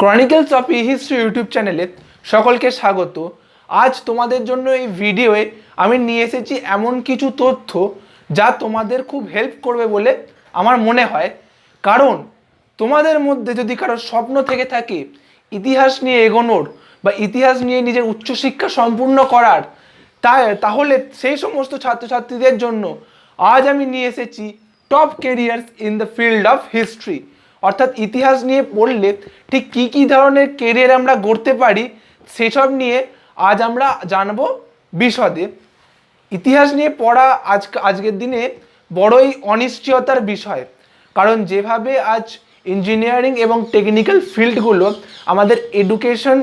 Chronicles of E history YouTube চ্যানেলে সকলকে স্বাগত। আজ তোমাদের জন্য এই ভিডিওয়ে আমি নিয়ে এসেছি এমন কিছু তথ্য যা তোমাদের খুব হেল্প করবে বলে আমার মনে হয়। কারণ তোমাদের মধ্যে যদি কারোর স্বপ্ন থেকে থাকে ইতিহাস নিয়ে এগোনোর বা ইতিহাস নিয়ে নিজের উচ্চশিক্ষা সম্পূর্ণ করার, তাই তাহলে সেই সমস্ত ছাত্রছাত্রীদের জন্য আজ আমি নিয়ে এসেছি top careers in the field of history অর্থাৎ ইতিহাস নিয়ে পড়লে ঠিক কী কী ধরনের কেরিয়ার আমরা গড়তে পারি, সেসব নিয়ে আজ আমরা জানব বিশদে। ইতিহাস নিয়ে পড়া আজ, আজকের দিনে বড়ই অনিশ্চয়তার বিষয়। কারণ যেভাবে আজ ইঞ্জিনিয়ারিং এবং টেকনিক্যাল ফিল্ডগুলো আমাদের এডুকেশন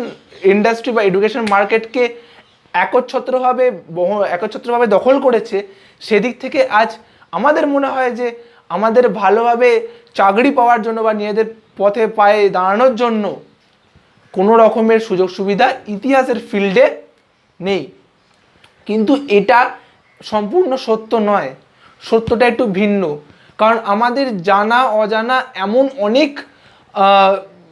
ইন্ডাস্ট্রি বা এডুকেশন মার্কেটকে একচ্ছত্রভাবে একচ্ছত্রভাবে দখল করেছে, সেদিক থেকে আজ আমাদের মনে হয় যে আমাদের ভালোভাবে চাকরি পাওয়ার জন্য বা নিজেদের পথে পায়ে দাঁড়ানোর জন্য কোনো রকমের সুযোগ সুবিধা ইতিহাসের ফিল্ডে নেই। কিন্তু এটা সম্পূর্ণ সত্য নয়। সত্যটা একটু ভিন্ন। কারণ আমাদের জানা, অজানা এমন অনেক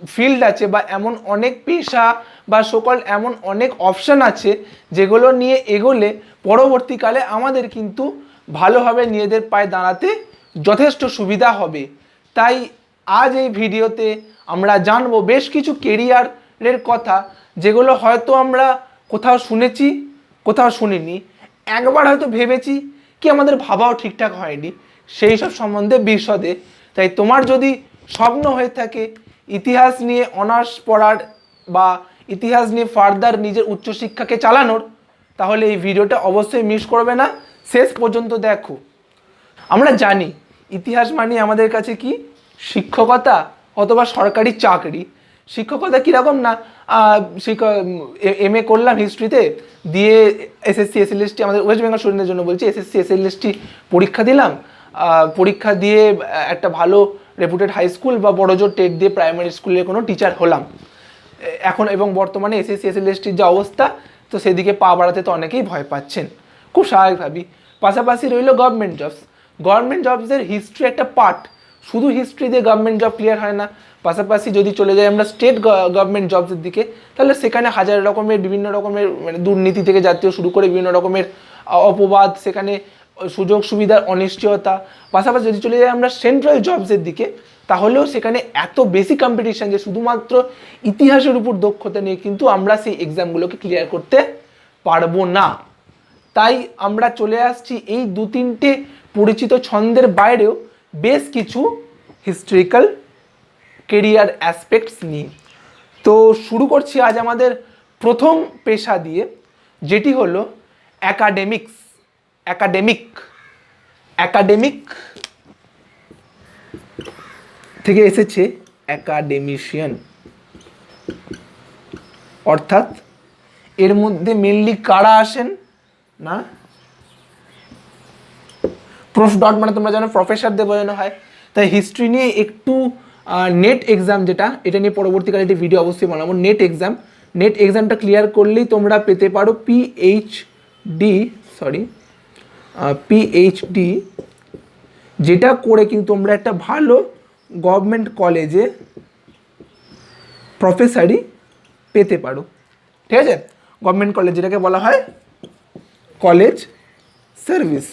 ফিল্ড আছে বা এমন অনেক পেশা বা সকল এমন অনেক অপশান আছে যেগুলো নিয়ে এগোলে পরবর্তীকালে আমাদের কিন্তু ভালোভাবে নিজেদের পায়ে দাঁড়াতে যথেষ্ট সুবিধা হবে। তাই আজ এই ভিডিওতে আমরা জানব বেশ কিছু কেরিয়ারের কথা, যেগুলো হয়তো আমরা কোথাও শুনেছি, কোথাও শুনিনি। একবার হয়তো ভেবেছি কি আমাদের ভাবাও ঠিকঠাক হয়নি। সেই সব সম্বন্ধে বিশদে। তাই তোমার যদি স্বপ্ন হয়ে থাকে ইতিহাস নিয়ে অনার্স পড়ার বা ইতিহাস নিয়ে ফার্দার নিজের উচ্চশিক্ষাকে চালানোর, তাহলে এই ভিডিওটা অবশ্যই মিস করবে না। শেষ পর্যন্ত দেখো। আমরা জানি ইতিহাস মানে আমাদের কাছে কি? শিক্ষকতা অথবা সরকারি চাকরি। শিক্ষকতা কীরকম না? এম, এ করলাম হিস্ট্রিতে দিয়ে এসএসসি এসএলএসটি আমাদের ওয়েস্ট বেঙ্গল স্টুডেন্টের জন্য বলছি এসএসসি এসএলএসটি পরীক্ষা দিলাম। পরীক্ষা দিয়ে একটা ভালো রেপুটেড হাই স্কুল বা বড়জোর টেট দিয়ে প্রাইমারি স্কুলের কোনো টিচার হলাম। এখন এবং বর্তমানে এসএসসি এসএলএসটির যে অবস্থা, তো সেদিকে পা বাড়াতে তো অনেকেই ভয় পাচ্ছেন। খুব স্বাভাবিকভাবেই পাশাপাশি রইল গভর্নমেন্ট জবস গভর্নমেন্ট জবসের হিস্ট্রি একটা পার্ট শুধু হিস্ট্রি দিয়ে গভর্নমেন্ট জব ক্লিয়ার হয় না। পাশাপাশি যদি চলে যাই আমরা স্টেট গভর্নমেন্ট জবসের দিকে, তাহলে সেখানে হাজার রকমের, বিভিন্ন রকমের মানে দুর্নীতি থেকে জাতীয় শুরু করে বিভিন্ন রকমের অপবাদ, সেখানে সুযোগ সুবিধার অনিশ্চয়তা। পাশাপাশি যদি চলে যাই আমরা সেন্ট্রাল জবসের দিকে, তাহলেও সেখানে এত বেশি কম্পিটিশন যে শুধুমাত্র ইতিহাসের উপর দক্ষতা নিয়ে কিন্তু আমরা সেই এক্সামগুলোকে ক্লিয়ার করতে পারব না। তাই আমরা চলে আসছি এই দু তিনটে পরিচিত ছন্দের বাইরেও বেশ কিছু হিস্ট্রিক্যাল কেরিয়ার অ্যাসপেক্টস নিয়ে। তো শুরু করছি আজ আমাদের প্রথম পেশা দিয়ে, যেটি হলো অ্যাকাডেমিক্স অ্যাকাডেমিক অ্যাকাডেমিক থেকে এসেছে অ্যাকাডেমিশিয়ান অর্থাৎ এর মধ্যে মেনলি কারা আসেন না প্রফ ডট মানে তোমরা জানো প্রফেসরদের বোঝানো হয়। তাই হিস্ট্রি নিয়ে একটু নেট এক্সাম যেটা, এটা নিয়ে পরবর্তীকালে একটি ভিডিও অবশ্যই বানাবো। নেট এক্সাম নেট এক্সামটা ক্লিয়ার করলেই তোমরা পেতে পারো পিএইচডি সরি পিএইচডি যেটা করে কিন্তু তোমরা একটা ভালো গভর্নমেন্ট কলেজে প্রফেসরই পেতে পারো। ঠিক আছে? গভর্নমেন্ট কলেজ যেটাকে বলা হয় কলেজ সার্ভিস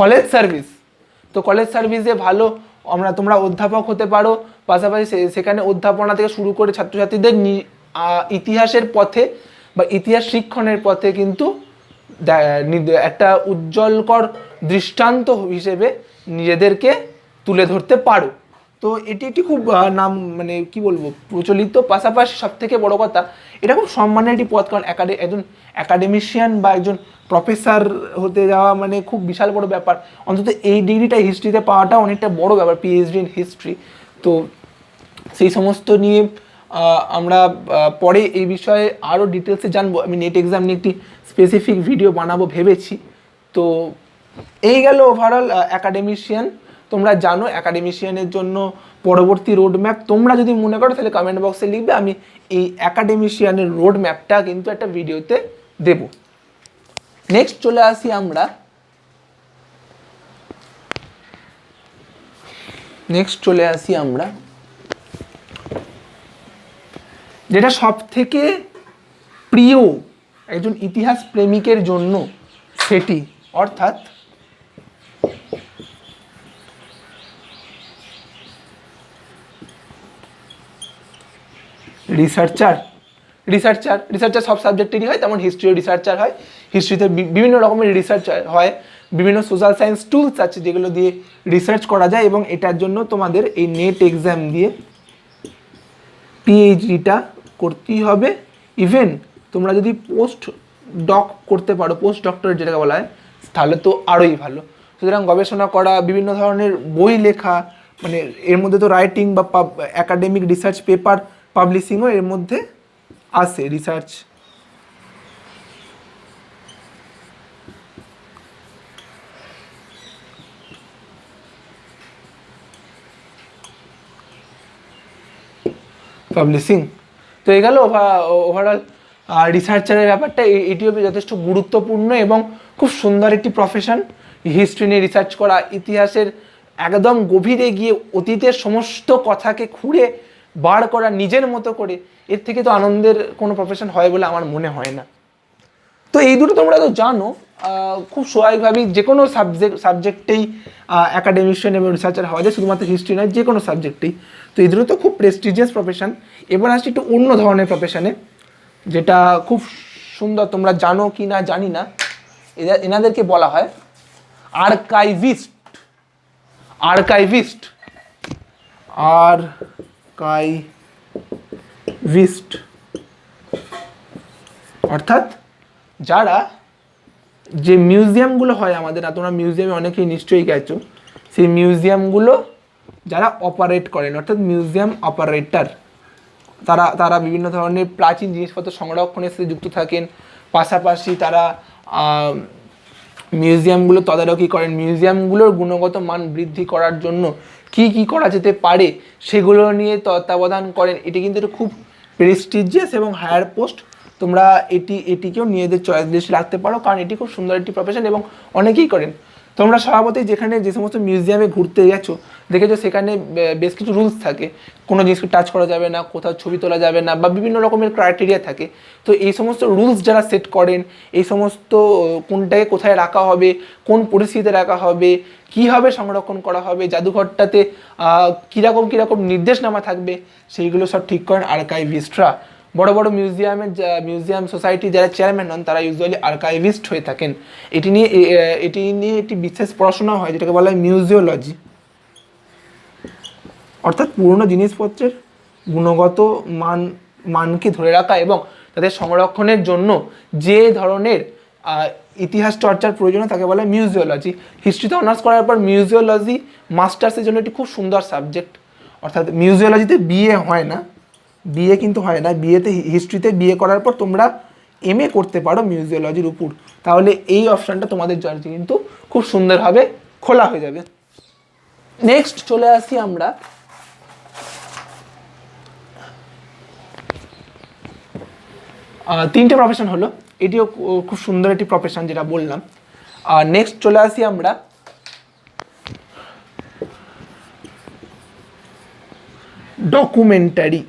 কলেজ সার্ভিস। তো কলেজ সার্ভিসে ভালো, আমরা, তোমরা অধ্যাপক হতে পারো, পাশাপাশি সেখানে অধ্যাপনা থেকে শুরু করে ছাত্রছাত্রীদের ইতিহাসের পথে বা ইতিহাস শিক্ষণের পথে কিন্তু একটা উজ্জ্বলকর দৃষ্টান্ত হিসেবে নিজেদেরকে তুলে ধরতে পারো। তো এটি একটি খুব নাম মানে কি বলব, প্রচলিত, পাশাপাশি সব থেকে বড় কথা এটা খুব সম্মানের একটি পথ, কারণ একাডে একজন অ্যাকাডেমিশিয়ান বা একজন প্রফেসর হতে যাওয়া মানে খুব বিশাল বড় ব্যাপার। অন্তত এই ডিগ্রিটা হিস্ট্রিতে পাওয়াটা অনেকটা বড় ব্যাপার পিএইচডি ইন হিস্ট্রি তো সেই সমস্ত নিয়ে আমরা পরে এই বিষয়ে আরও ডিটেলসে জানব। আমি নেট এক্সাম নিয়ে একটি স্পেসিফিক ভিডিও বানাবো ভেবেছি। তো এই গেল ওভারঅল অ্যাকাডেমিশিয়ান তোমরা জানো অ্যাকাডেমিশিয়ানের জন্য পরবর্তী রোড ম্যাপ তোমরা যদি মনে করো তাহলে কমেন্ট বক্সে লিখবে, আমি এই অ্যাকাডেমিশিয়ানের রোড ম্যাপটা কিন্তু একটা ভিডিওতে দেব। নেক্সট চলে আসি আমরা। নেক্সট চলে আসি আমরা। যেটা সব থেকে প্রিয় একজন ইতিহাস প্রেমিকের জন্য সেটি, অর্থাৎ রিসার্চার রিসার্চার রিসার্চার সব সাবজেক্টেরই হয় তেমন হিস্ট্রিও রিসার্চার হয়। হিস্ট্রিতে বিভিন্ন রকমের রিসার্চ হয়, বিভিন্ন সোশ্যাল সায়েন্স টুলস আছে যেগুলো দিয়ে রিসার্চ করা যায় এবং এটার জন্য তোমাদের এই নেট এক্সাম দিয়ে পিএইচডিটা করতেই হবে। ইভেন তোমরা যদি পোস্ট ডক করতে পারো পোস্ট ডক্টরেট যেটাকে বলা হয়, তাহলে তো আরোই ভালো। সুতরাং গবেষণা করা, বিভিন্ন ধরনের বই লেখা মানে এর মধ্যে তো রাইটিং বা একাডেমিক রিসার্চ পেপার পাবলিশিংও এর মধ্যে আসে রিসার্চ পাবলিশিং তো এই গেল ওভারঅল রিসার্চারের ব্যাপারটা। এ- এটিও যথেষ্ট গুরুত্বপূর্ণ এবং খুব সুন্দর একটি প্রফেশন হিস্ট্রি নিয়ে রিসার্চ করা, ইতিহাসের একদম গভীরে গিয়ে অতীতের সমস্ত কথাকে খুঁড়ে বার করা, নিজের মতো করে, এর থেকে তো আনন্দের কোনো প্রফেশন হয় বলে আমার মনে হয় না। তো এই দুটো তোমরা তো জানো খুব স্বাভাবিকভাবেই যে কোনো সাবজেক্ট সাবজেক্টেই অ্যাকাডেমিশিয়ান এবং রিসার্চার হওয়া যায়, শুধুমাত্র হিস্ট্রি নয়, যে কোনো সাবজেক্টেই তো এই দুটো তো খুব প্রেস্টিজিয়াস প্রফেশন এবার আসছি একটু অন্য ধরনের প্রফেশনে যেটা খুব সুন্দর তোমরা জানো কি না জানি না। এরা এনাদেরকে বলা হয় আর্কাইভিস্ট আর্কাইভিস্ট আর কাইভিস্ট অর্থাৎ যারা যে মিউজিয়ামগুলো হয় আমাদের তোমরা মিউজিয়ামে অনেকেই নিশ্চয়ই গেছো, সেই মিউজিয়ামগুলো যারা অপারেট করেন, অর্থাৎ মিউজিয়াম অপারেটর তারা তারা বিভিন্ন ধরনের প্রাচীন জিনিসপত্র সংরক্ষণের সাথে যুক্ত থাকেন। পাশাপাশি তারা মিউজিয়ামগুলো তদারকি করেন। মিউজিয়ামগুলোর গুণগত মান বৃদ্ধি করার জন্য কি কি করা যেতে পারে সেগুলো নিয়ে তত্ত্বাবধান করেন। এটি কিন্তু একটা খুব প্রেস্টিজিয়াস এবং হায়ার পোস্ট তোমরা এটি, এটিকেও নিজেদের চয়েস লিস্টে রাখতে পারো, কারণ এটি খুব সুন্দর একটি প্রফেশন এবং অনেকেই করেন। তোমরা স্বভাবতই যেখানে যে সমস্ত মিউজিয়ামে ঘুরতে গেছো, দেখেছ সেখানে বেশ কিছু রুলস থাকে। কোনো জিনিসকে টাচ করা যাবে না, কোথাও ছবি তোলা যাবে না বা বিভিন্ন রকমের ক্রাইটেরিয়া থাকে। তো এই সমস্ত রুলস যারা সেট করেন, এই সমস্ত কোনটাকে কোথায় রাখা হবে, কোন পরিস্থিতিতে রাখা হবে, কীভাবে সংরক্ষণ করা হবে, জাদুঘরটাতে কীরকম কীরকম নির্দেশনামা থাকবে, সেইগুলো সব ঠিক করেন আর্কাইভিস্টরা। বড় বড় মিউজিয়ামের মিউজিয়াম সোসাইটি যারা চেয়ারম্যান হন, তারা ইউজুয়ালি আর্কাইভিস্ট হয়ে থাকেন। এটি নিয়ে এটি নিয়ে একটি বিশেষ পড়াশোনা হয়, যেটাকে বলা হয় মিউজিওলজি অর্থাৎ পুরনো জিনিসপত্রের গুণগত মান, মানকে ধরে রাখা এবং তাদের সংরক্ষণের জন্য যে ধরনের ইতিহাস চর্চার প্রয়োজন তাকে বলা হয় মিউজিওলজি হিস্ট্রিতে অনার্স করার পর মিউজিওলজি মাস্টার্সের জন্য একটি খুব সুন্দর সাবজেক্ট অর্থাৎ মিউজিওলজিতে বিএ হয় না। বিএ কিন্তু হয় না। বিএতে হিস্ট্রিতে বিএ করার পর তোমরা এম এ করতে পারো মিউজিওলজির উপর। তাহলে এই অপশানটা তোমাদের জন্য কিন্তু খুব সুন্দরভাবে খোলা হয়ে যাবে। নেক্সট চলে আসি আমরা। তিনটে প্রফেশন হলো। এটিও খুব সুন্দর একটি প্রফেশন যেটা বললাম। আর নেক্সট চলে আসি আমরা। ডকুমেন্টারি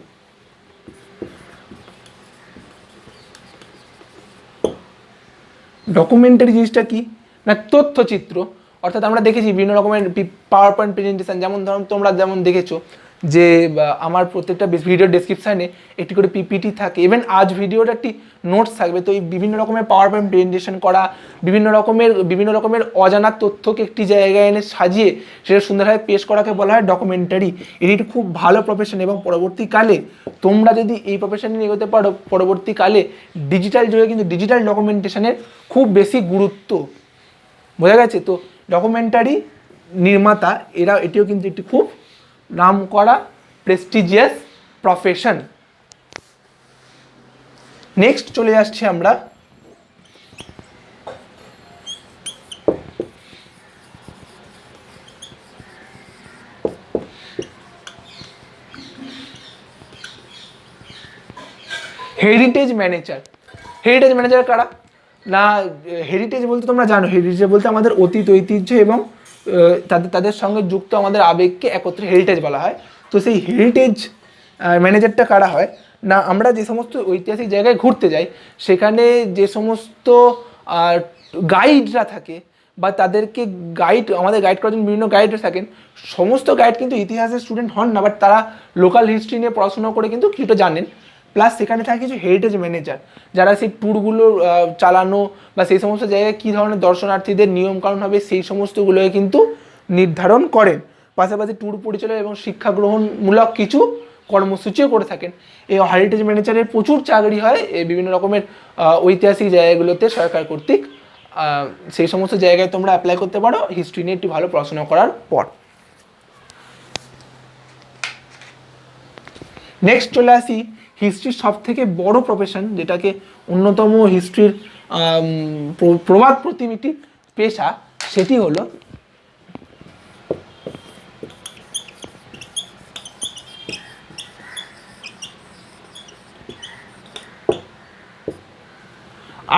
ডকুমেন্টারি জিনিসটা কি? না, তথ্যচিত্র। অর্থাৎ আমরা দেখেছি বিভিন্ন রকমের পাওয়ার পয়েন্ট প্রেজেন্টেশন যেমন ধরুন তোমরা যেমন দেখেছ যে আমার প্রত্যেকটা ভিডিও ডেসক্রিপশানে একটি করে পিপিটি থাকে। ইভেন আজ ভিডিওর একটি নোটস থাকবে। তো এই বিভিন্ন রকমের পাওয়ার পয়েন্ট প্রেজেন্টেশন করা, বিভিন্ন রকমের বিভিন্ন রকমের অজানা তথ্যকে একটি জায়গায় এনে সাজিয়ে সেটা সুন্দরভাবে পেশ করাকে বলা হয় ডকুমেন্টারি এটি একটি খুব ভালো প্রফেশন এবং পরবর্তীকালে তোমরা যদি এই প্রফেশনে এগোতে পারো, পরবর্তীকালে ডিজিটাল যুগে কিন্তু ডিজিটাল ডকুমেন্টেশনের খুব বেশি গুরুত্ব। বোঝা গেছে? তো ডকুমেন্টারি নির্মাতা এরা এটিও কিন্তু একটি খুব নাম করা প্রেস্টিজিয়াস প্রফেশন নেক্সট চলে আসছি আমরা হেরিটেজ ম্যানেজার হেরিটেজ ম্যানেজার কারা? না হেরিটেজ বলতে তোমরা জানো হেরিটেজ বলতে আমাদের অতীত, ঐতিহ্য এবং তাদের তাদের সঙ্গে যুক্ত আমাদের আবেগকে একত্রে হেরিটেজ বলা হয়। তো সেই হেরিটেজ ম্যানেজারটা কারা হয়? না, আমরা যে সমস্ত ঐতিহাসিক জায়গায় ঘুরতে যাই, সেখানে যে সমস্ত গাইডরা থাকে বা তাদেরকে গাইড আমাদের গাইড করার জন্য বিভিন্ন গাইডরা থাকেন, সমস্ত গাইড কিন্তু ইতিহাসের স্টুডেন্ট হন না বাট তারা লোকাল হিস্ট্রি নিয়ে পড়াশোনা করে কিন্তু কিছুটা জানেন। প্লাস সেখানে থাকে কিছু হেরিটেজ ম্যানেজার যারা সেই ট্যুরগুলো চালানো বা সেই সমস্ত জায়গায় কী ধরনের দর্শনার্থীদের নিয়মকানুন হবে, সেই সমস্তগুলোকে কিন্তু নির্ধারণ করেন। পাশাপাশি ট্যুর পরিচালনা এবং শিক্ষা গ্রহণমূলক কিছু কর্মসূচিও করে থাকেন। এই হেরিটেজ ম্যানেজারের প্রচুর চাকরি হয় বিভিন্ন রকমের ঐতিহাসিক জায়গাগুলোতে সরকার কর্তৃক। সেই সমস্ত জায়গায় তোমরা অ্যাপ্লাই করতে পারো হিস্ট্রি নিয়ে একটি ভালো পড়াশোনা করার পর। নেক্সট চলে আসি হিস্ট্রির সব থেকে বড় প্রফেশন যেটাকে অন্যতম হিস্ট্রির প্রবাদ প্রতিমিতি পেশা, সেটি হলো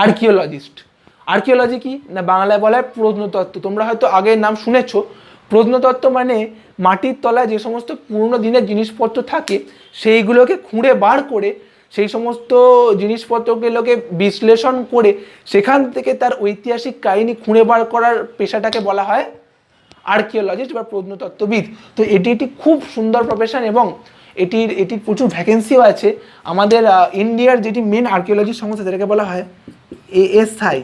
আর্কিওলজিস্ট আর্কিওলজি কি? না, বাংলায় বলা প্রত্নতত্ত্ব। তোমরা হয়তো আগের নাম শুনেছো। প্রত্নতত্ত্ব মানে মাটির তলায় যে সমস্ত পুরনো দিনের জিনিসপত্র থাকে, সেইগুলোকে খুঁড়ে বার করে, সেই সমস্ত জিনিসপত্রগুলোকে বিশ্লেষণ করে, সেখান থেকে তার ঐতিহাসিক কাহিনী খুঁড়ে বার করার পেশাটাকে বলা হয় আর্কিওলজিস্ট বা প্রত্নতত্ত্ববিদ। তো এটি একটি খুব সুন্দর প্রফেশন এবং এটির এটির প্রচুর ভ্যাকেন্সিও আছে। আমাদের ইন্ডিয়ার যেটি মেন আর্কিওলজি সংস্থা, যেটাকে বলা হয় ASI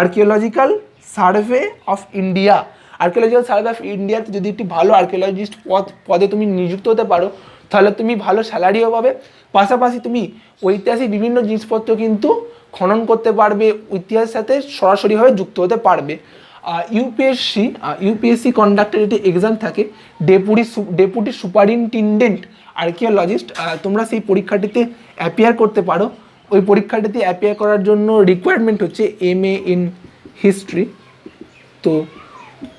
archaeological survey of India archaeological survey of ইন্ডিয়াতে যদি একটি ভালো আর্কিওলজিস্ট পদ, পদে তুমি নিযুক্ত হতে পারো, তাহলে তুমি ভালো স্যালারিও পাবে। পাশাপাশি তুমি ঐতিহাসিক বিভিন্ন জিনিসপত্র কিন্তু খনন করতে পারবে ইতিহাসের সাথে সরাসরিভাবে যুক্ত হতে পারবে। ইউপিএসসি ইউপিএসসি কন্ডাক্টের একটি এক্সাম থাকে। ডেপুটি ডেপুটি সুপারিনটেন্ডেন্ট আর্কিওলজিস্ট তোমরা সেই পরীক্ষাটিতে অ্যাপিয়ার করতে পারো। ওই পরীক্ষাটিতে অ্যাপিয়ার করার জন্য রিকোয়ারমেন্ট হচ্ছে এম এ ইন হিস্ট্রি তো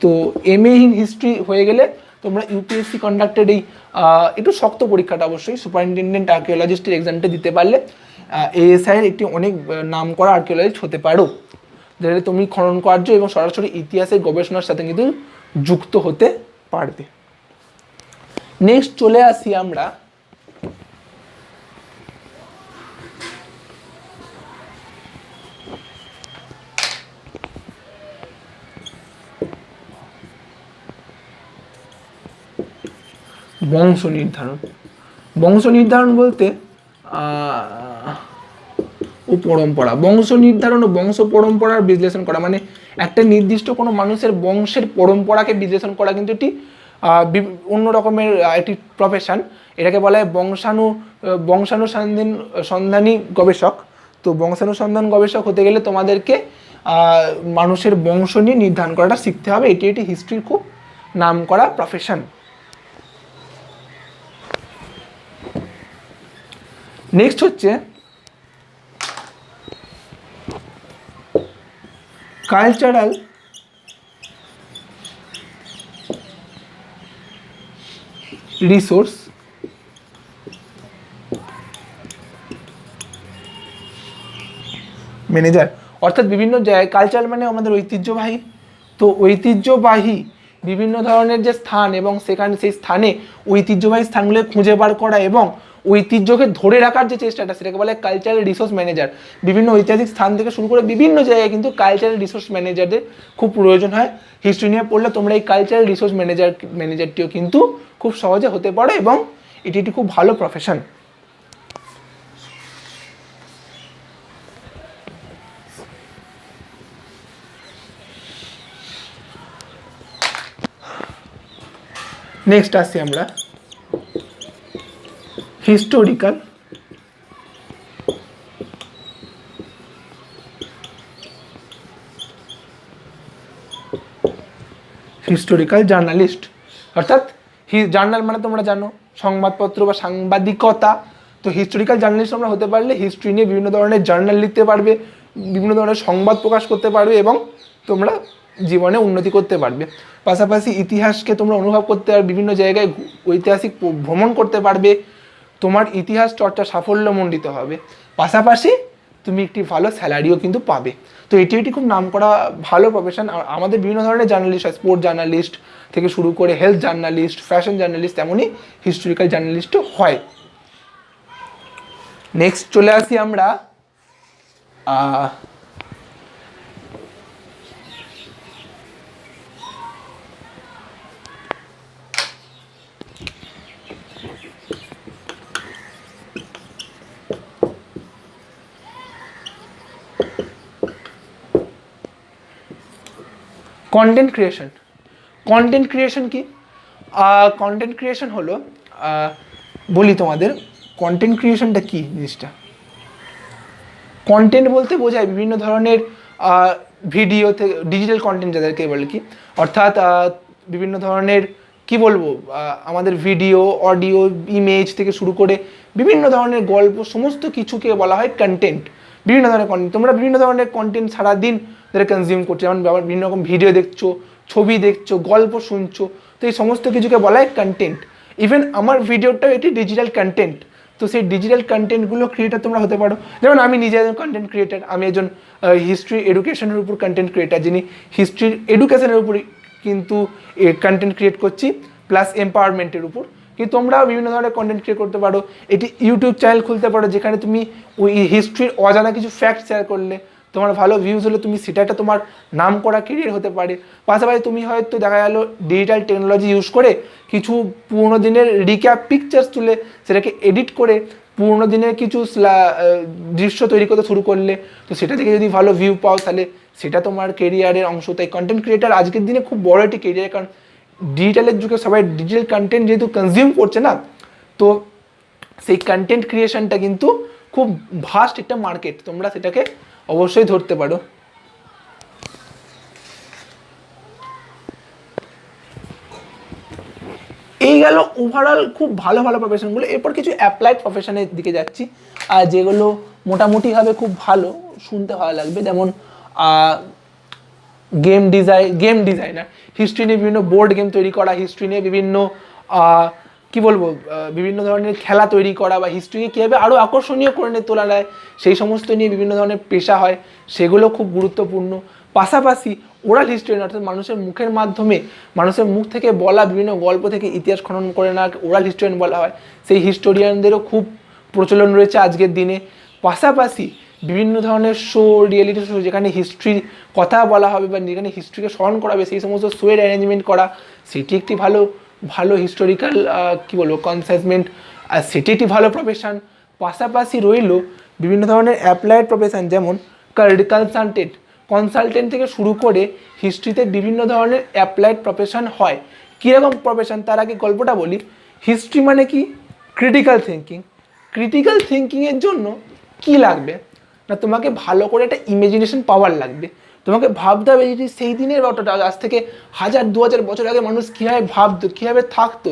তো এম এ ইন হিস্ট্রি হয়ে গেলে তোমরা ইউপিএসসি কন্ডাক্টেড এই একটু শক্ত পরীক্ষাটা অবশ্যই সুপারিনটেন্ডেন্ট আর্কিওলজিস্টের এক্সামটা দিতে পারলে এএসআইয়ের একটি অনেক নাম করা আর্কিওলজিস্ট হতে পারো। যেটা তুমি খনন কার্য এবং সরাসরি ইতিহাসের গবেষণার সাথে কিন্তু যুক্ত হতে পারবে। নেক্সট চলে আসি আমরা বংশ নির্ধারণ। বংশ নির্ধারণ বলতে ও পরম্পরা। বংশ নির্ধারণ ও বংশ পরম্পরার বিশ্লেষণ করা মানে একটা নির্দিষ্ট কোনো মানুষের বংশের পরম্পরাকে বিশ্লেষণ করা কিন্তু একটি অন্য রকমের একটি প্রফেশন এটাকে বলা হয় বংশাণু বংশানুসন্ধান, সন্ধানী গবেষক। তো বংশানুসন্ধান গবেষক হতে গেলে তোমাদেরকে মানুষের বংশ নিয়ে নির্ধারণ করাটা শিখতে হবে। এটি একটি হিস্ট্রির খুব নাম করা প্রফেশন নেক্সট হচ্ছে কালচারাল রিসোর্স ম্যানেজার অর্থাৎ বিভিন্ন জায়গায় কালচার মানে আমাদের ঐতিহ্যবাহী। তো ঐতিহ্যবাহী বিভিন্ন ধরনের যে স্থান এবং সেখানে, সেই স্থানে ঐতিহ্যবাহী স্থানগুলো খুঁজে বার করা এবং ঐতিহ্যকে ধরে রাখার যে চেষ্টাটা, সেটাকে বলে কালচারাল রিসোর্স ম্যানেজার বিভিন্ন ঐতিহাসিক স্থান থেকে শুরু করে বিভিন্ন জায়গায় কিন্তু কালচারাল রিসোর্স ম্যানেজারদের খুব প্রয়োজন হয়। হিস্ট্রি নিয়ে পড়লে তোমরা এই কালচারাল রিসোর্স ম্যানেজার ম্যানেজারটিও কিন্তু খুব সহজে হতে পারো এবং এটি একটি খুব ভালো প্রফেশন নেক্সট আসছি আমরা। হিস্টোরিক্যাল হিস্টোরিক্যাল জার্নালিস্ট অর্থাৎ জার্নাল মানে তোমরা জানো, সংবাদপত্র বা সাংবাদিকতা। তো হিস্টোরিক্যাল জার্নালিস্ট আমরা হতে পারলে হিস্ট্রি নিয়ে বিভিন্ন ধরনের জার্নাল লিখতে পারবে, বিভিন্ন ধরনের সংবাদ প্রকাশ করতে পারবে এবং তোমরা জীবনে উন্নতি করতে পারবে। পাশাপাশি ইতিহাসকে তোমরা অনুভব করতে পারবে বিভিন্ন জায়গায় ঐতিহাসিক ভ্রমণ করতে পারবে। তোমার ইতিহাস চর্চা সাফল্যমণ্ডিত হবে। পাশাপাশি তুমি একটি ভালো স্যালারিও কিন্তু পাবে। তো এটি একটি খুব নাম করা ভালো প্রফেশন আমাদের বিভিন্ন ধরনের জার্নালিস্ট হয় স্পোর্টস জার্নালিস্ট থেকে শুরু করে হেলথ জার্নালিস্ট ফ্যাশন জার্নালিস্ট তেমনই হিস্টোরিক্যাল জার্নালিস্টও হয়। নেক্সট চলে আসি আমরা কন্টেন্ট ক্রিয়েশন কন্টেন্ট ক্রিয়েশন কি? কন্টেন্ট ক্রিয়েশন হলো বলি তোমাদের কন্টেন্ট ক্রিয়েশনটা কী জিনিসটা? কন্টেন্ট বলতে বোঝায় বিভিন্ন ধরনের ভিডিও থেকে ডিজিটাল কন্টেন্ট যাদেরকে বলে কি? অর্থাৎ বিভিন্ন ধরনের, কি বলব আমাদের ভিডিও অডিও ইমেজ থেকে শুরু করে বিভিন্ন ধরনের গল্প, সমস্ত কিছুকে বলা হয় কন্টেন্ট বিভিন্ন ধরনের কন্টেন্ট তোমরা বিভিন্ন ধরনের কন্টেন্ট সারাদিন ধরে কনজিউম করছ। যেমন বিভিন্ন রকম ভিডিও দেখছ, ছবি দেখছ, গল্প শুনছো। তো এই সমস্ত কিছুকে বলা হয় কন্টেন্ট ইভেন আমার ভিডিওটাও এটি ডিজিটাল কন্টেন্ট তো সেই ডিজিটাল কন্টেন্টগুলো ক্রিয়েটার তোমরা হতে পারো। যেমন আমি নিজে একজন কন্টেন্ট ক্রিয়েটার আমি একজন হিস্ট্রি এডুকেশনের উপর কন্টেন্ট ক্রিয়েটার যিনি হিস্ট্রির এডুকেশনের উপর কিন্তু কন্টেন্ট ক্রিয়েট করছি প্লাস এম্পাওয়ারমেন্টের উপর। কিন্তু তোমরাও বিভিন্ন ধরনের কন্টেন্ট ক্রিয়েট করতে পারো। এটি ইউটিউব চ্যানেল খুলতে পারো, যেখানে তুমি ওই হিস্ট্রির অজানা কিছু ফ্যাক্ট শেয়ার করলে তোমার ভালো ভিউজ হলে তুমি সেটা একটা তোমার নাম করা কেরিয়ার হতে পারে। পাশাপাশি তুমি হয়তো দেখা গেল ডিজিটাল টেকনোলজি ইউজ করে কিছু পুরোনো দিনের রিক্যাপ পিকচার্স তুলে সেটাকে এডিট করে পুরোনো দিনের কিছু দৃশ্য তৈরি করতে শুরু করলে, তো সেটা থেকে যদি ভালো ভিউ পাও তাহলে সেটা তোমার কেরিয়ারের অংশ। তাই কন্টেন্ট ক্রিয়েটার আজকের দিনে খুব বড় একটি কেরিয়ার কারণ ডিজিটালের যুগে সবাই ডিজিটাল কন্টেন্ট যেহেতু কনজিউম করছে না, তো সেই কন্টেন্ট ক্রিয়েশনটা কিন্তু খুব ভাস্ট একটা মার্কেট তোমরা সেটাকে অবশ্যই ধরতে পারো। এই গেল ওভারঅল খুব ভালো ভালো প্রফেশনগুলো এরপর কিছু অ্যাপ্লাইড প্রফেশনের দিকে যাচ্ছি। আর যেগুলো মোটামুটিভাবে খুব ভালো, শুনতে ভালো লাগবে। যেমন game design game designer history নিয়ে বিভিন্ন বোর্ড গেম তৈরি করা হিস্ট্রি নিয়ে বিভিন্ন কি বলব বিভিন্ন ধরনের খেলা তৈরি করা বা হিস্ট্রিকে কীভাবে আরও আকর্ষণীয় করে নিয়ে তোলা যায়, সেই সমস্ত নিয়ে বিভিন্ন ধরনের পেশা হয়, সেগুলো খুব গুরুত্বপূর্ণ। পাশাপাশি ওরাল হিস্টোরিয়ান অর্থাৎ মানুষের মুখের মাধ্যমে, মানুষের মুখ থেকে বলা বিভিন্ন গল্প থেকে ইতিহাস খনন করে না ওরাল হিস্টোরিয়ান বলা হয়। সেই হিস্টোরিয়ানদেরও খুব প্রচলন রয়েছে আজকের দিনে। পাশাপাশি বিভিন্ন ধরনের শো রিয়েলিটি শো যেখানে হিস্ট্রির কথা বলা হবে বা যেখানে হিস্ট্রিকে স্মরণ করা হবে, সেই সমস্ত শোয়ের অ্যারেঞ্জমেন্ট করা, সেটি একটি ভালো ভালো হিস্টোরিক্যাল কী বলব কনসাসমেন্ট আর সেটি একটি ভালো প্রফেশন পাশাপাশি রইল বিভিন্ন ধরনের অ্যাপ্লাইড প্রফেশন যেমন কনসালটেন্ট কনসালটেন্ট থেকে শুরু করে হিস্ট্রিতে বিভিন্ন ধরনের অ্যাপ্লাইড প্রফেশন হয়। কীরকম প্রফেশন তার আগে গল্পটা বলি। হিস্ট্রি মানে কি? ক্রিটিক্যাল থিঙ্কিং ক্রিটিক্যাল থিঙ্কিংয়ের জন্য কি লাগবে? না তোমাকে ভালো করে একটা ইমাজিনেশন পাওয়ার লাগবে। তোমাকে ভাবতে হবে যে সেই দিনের বা ওটা আজ থেকে হাজার দু হাজার বছর আগে মানুষ কীভাবে ভাবতো, কীভাবে থাকতো।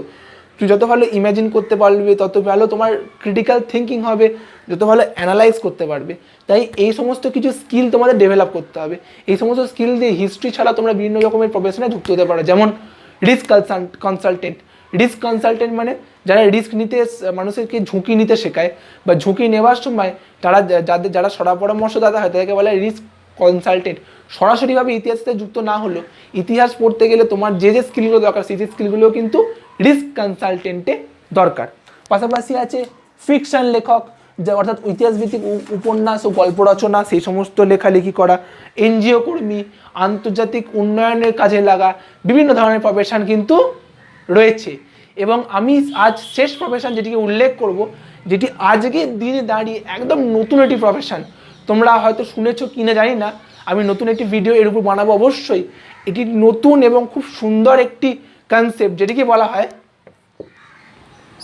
তুই যত ভালো ইমাজিন করতে পারবে, তত ভালো তোমার ক্রিটিক্যাল থিঙ্কিং হবে, যত ভালো অ্যানালাইজ করতে পারবে। তাই এই সমস্ত কিছু স্কিল তোমাদের ডেভেলপ করতে হবে। এই সমস্ত স্কিল দিয়ে হিস্ট্রি ছাড়া তোমরা বিভিন্ন রকমের প্রফেশনে যুক্ত হতে পারো। যেমন রিস্ক কনসালটেন্ট রিস্ক কনসালটেন্ট মানে যারা রিস্ক নিতে মানুষকে ঝুঁকি নিতে শেখায় বা ঝুঁকি নেওয়ার সময় তারা যাদের যারা সরা পরামর্শদাতা হয়, তাদেরকে বলে রিস্ক কনসালটেন্ট সরাসরিভাবে ইতিহাসের সাথে যুক্ত না হলেও ইতিহাস পড়তে গেলে তোমার যে যে স্কিলগুলো দরকার, সেই সেই স্কিলগুলো কিন্তু রিস্ক কনসালটেন্টে দরকার। পাশাপাশি আছে ফিকশন লেখক, যা অর্থাৎ ইতিহাসভিত্তিক উপ- উপন্যাস ও গল্প রচনা, সেই সমস্ত লেখালেখি করা, এনজিও কর্মী, আন্তর্জাতিক উন্নয়নের কাজে লাগা, বিভিন্ন ধরনের প্রফেশন কিন্তু রয়েছে। এবং আমি আজ শেষ প্রফেশন যেটিকে উল্লেখ করব, যেটি আজকের দিনে দাঁড়িয়ে একদম নতুন একটি প্রফেশন তোমরা হয়তো শুনেছো কি না জানি না আমি নতুন একটি ভিডিও এর উপর বানাবো অবশ্যই। এটি নতুন এবং খুব সুন্দর একটি কনসেপ্ট যেটিকে বলা হয়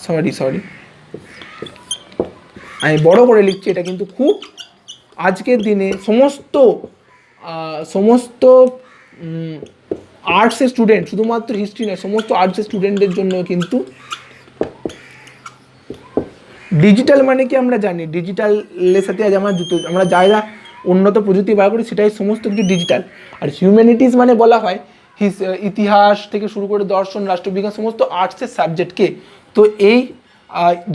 সরি সরি আমি বড় করে লিখছি, এটা কিন্তু খুব আজকের দিনে সমস্ত সমস্ত আর্টসের স্টুডেন্ট শুধুমাত্র হিস্ট্রি নয়, সমস্ত আর্টসের স্টুডেন্টদের জন্য কিন্তু ডিজিটাল মানে কি আমরা জানি? ডিজিটালের সাথে আজ আমরা যুক্ত আমরা যা উন্নত প্রযুক্তি ব্যবহার করি, সেটাই সমস্ত কিছু ডিজিটাল আর হিউম্যানিটিস মানে বলা হয় হিস ইতিহাস থেকে শুরু করে দর্শন, রাষ্ট্রবিজ্ঞান, সমস্ত আর্টসের সাবজেক্টকে তো এই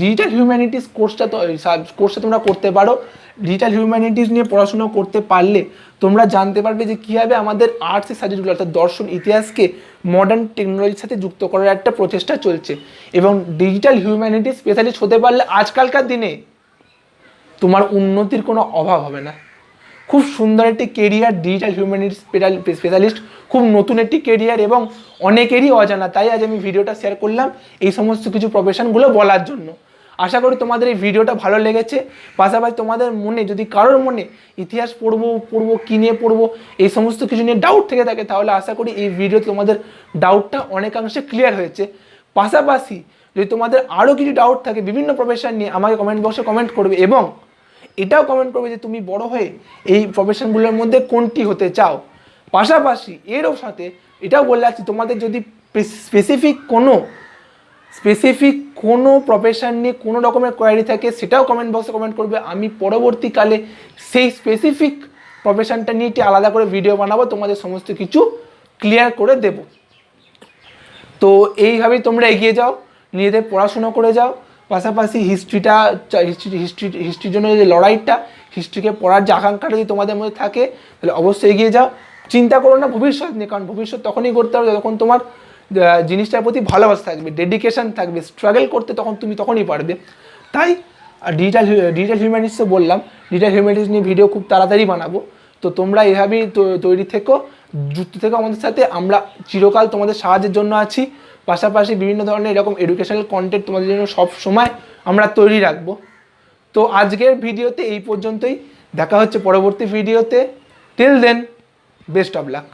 ডিজিটাল হিউম্যানিটিস কোর্সটা তো কোর্সটা তোমরা করতে পারো। ডিজিটাল হিউম্যানিটিস নিয়ে পড়াশোনা করতে পারলে তোমরা জানতে পারবে যে কীভাবে আমাদের আর্টসের সাবজেক্টগুলো অর্থাৎ দর্শন, ইতিহাসকে মডার্ন টেকনোলজির সাথে যুক্ত করার একটা প্রচেষ্টা চলছে। এবং ডিজিটাল হিউম্যানিটিস স্পেশালিস্ট হতে পারলে আজকালকার দিনে তোমার উন্নতির কোনো অভাব হবে না। খুব সুন্দর একটি কেরিয়ার ডিজিটাল হিউম্যানিটিস স্পেশালিস্ট খুব নতুন একটি কেরিয়ার এবং অনেকেরই অজানা। তাই আজ আমি ভিডিওটা শেয়ার করলাম এই সমস্ত কিছু প্রফেশনগুলো বলার জন্য। আশা করি তোমাদের এই ভিডিওটা ভালো লেগেছে। পাশাপাশি তোমাদের মনে, যদি কারোর মনে ইতিহাস পড়ব পড়ব, কী নিয়ে পড়ব, এই সমস্ত কিছু নিয়ে ডাউট থেকে থাকে, তাহলে আশা করি এই ভিডিওতে তোমাদের ডাউটটা অনেকাংশে ক্লিয়ার হয়েছে। পাশাপাশি যদি তোমাদের আরও কিছু ডাউট থাকে, বিভিন্ন প্রফেশন নিয়ে আমাকে কমেন্ট বক্সে কমেন্ট করবে এবং এটাও কমেন্ট করবে যে তুমি বড় হয়ে এই প্রফেশনগুলোর মধ্যে কোনটি হতে চাও। পাশাপাশি এরও সাথে এটাও বলে রাখছি, তোমাদের যদি স্পেসিফিক কোনো স্পেসিফিক কোনো প্রফেশন নিয়ে কোনো রকমের কোয়ারি থাকে, সেটাও কমেন্ট বক্সে কমেন্ট করবে। আমি পরবর্তীকালে সেই স্পেসিফিক প্রফেশনটা নিয়ে একটি আলাদা করে ভিডিও বানাবো, তোমাদের সমস্ত কিছু ক্লিয়ার করে দেবো। তো এইভাবেই তোমরা এগিয়ে যাও, নিজেদের পড়াশোনা করে যাও পাশাপাশি হিস্ট্রিটা হিস্ট্রি হিস্ট্রি হিস্ট্রির জন্য যে লড়াইটা হিস্ট্রিকে পড়ার যে আকাঙ্ক্ষাটা যদি তোমাদের মধ্যে থাকে, তাহলে অবশ্যই এগিয়ে যাও। চিন্তা করো না ভবিষ্যৎ নিয়ে, কারণ ভবিষ্যৎ তখনই করতে হবে যখন তোমার জিনিসটার প্রতি ভালোবাসা থাকবে ডেডিকেশন থাকবে স্ট্রাগল করতে তখন তুমি তখনই পারবে। তাই ডিজিটাল ডিজিটাল হিউম্যানিটিসে বললাম ডিজিটাল হিউম্যানিটিস নিয়ে ভিডিও খুব তাড়াতাড়ি বানাবো। তো তোমরা এভাবেই তৈরি থেকো, যুক্ত থেকো আমাদের সাথে। আমরা চিরকাল তোমাদের সাহায্যের জন্য আছি। পাশাপাশি বিভিন্ন ধরনের এরকম এডুকেশনাল কন্টেন্ট তোমাদের জন্য সব সময় আমরা তৈরি রাখব। তো আজকের ভিডিওতে এই পর্যন্তই। দেখা হচ্ছে পরবর্তী ভিডিওতে। Till then best of luck